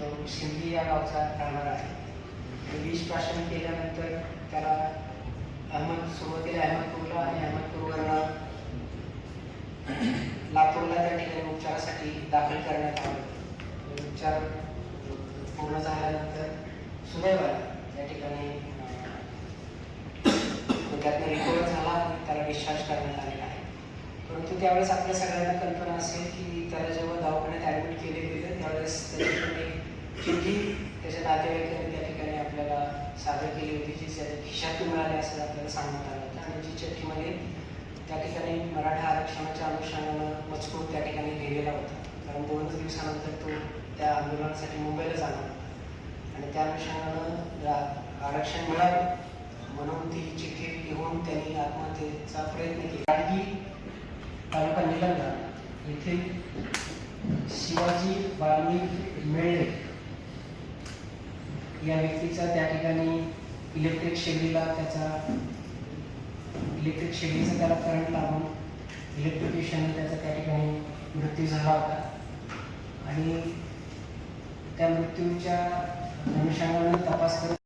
तो सिंधी या गावचा राहणार आहे. आणि विष केल्यानंतर त्याला अहमद सुरुवातीला अहमदपूरला आणि अहमदपूरवरला लातूरला त्या ठिकाणी उपचारासाठी दाखल करण्यात आलं. उपचार पूर्ण झाल्यानंतर सुदैवाला त्या ठिकाणी त्यातनं रिकवर झाला आणि त्याला डिस्चार्ज करण्यात आलेला आहे. परंतु त्यावेळेस आपल्या सगळ्यांना कल्पना असेल की त्याला जेव्हा दवाखान्यात ॲडमिट केले गेले त्यावेळेस चिठ्ठी त्याच्या नातेवाईकांनी त्या ठिकाणी आपल्याला सादर केली होती जी त्याच्या खिशातून मिळाली असं आपल्याला सांगण्यात आलं होतं. आणि जी चिठ्ठीमध्ये त्या ठिकाणी मराठा आरक्षणाच्या अनुषंगानं मजकूर त्या ठिकाणी लिहिलेला होता. कारण दोनच दिवसानंतर तो त्या आंदोलनासाठी मुंबईला जाणार होता. आणि त्या अनुषंगानं आरक्षण मिळावं म्हणून ती चिठ्ठी लिहून त्यांनी आत्महत्येचा प्रयत्न केला. गाडगी तालुका निलंगा येथील शिवाजी बाळमी मेळे या व्यक्तीचा त्या ठिकाणी इलेक्ट्रिक शेगडीला त्याचा इलेक्ट्रिक शेगडीचा त्याला करंट लागून इलेक्ट्रिकेशन त्याचा त्या ठिकाणी मृत्यू झाला होता. आणि त्या मृत्यूच्या अनुषंगाने तपास करत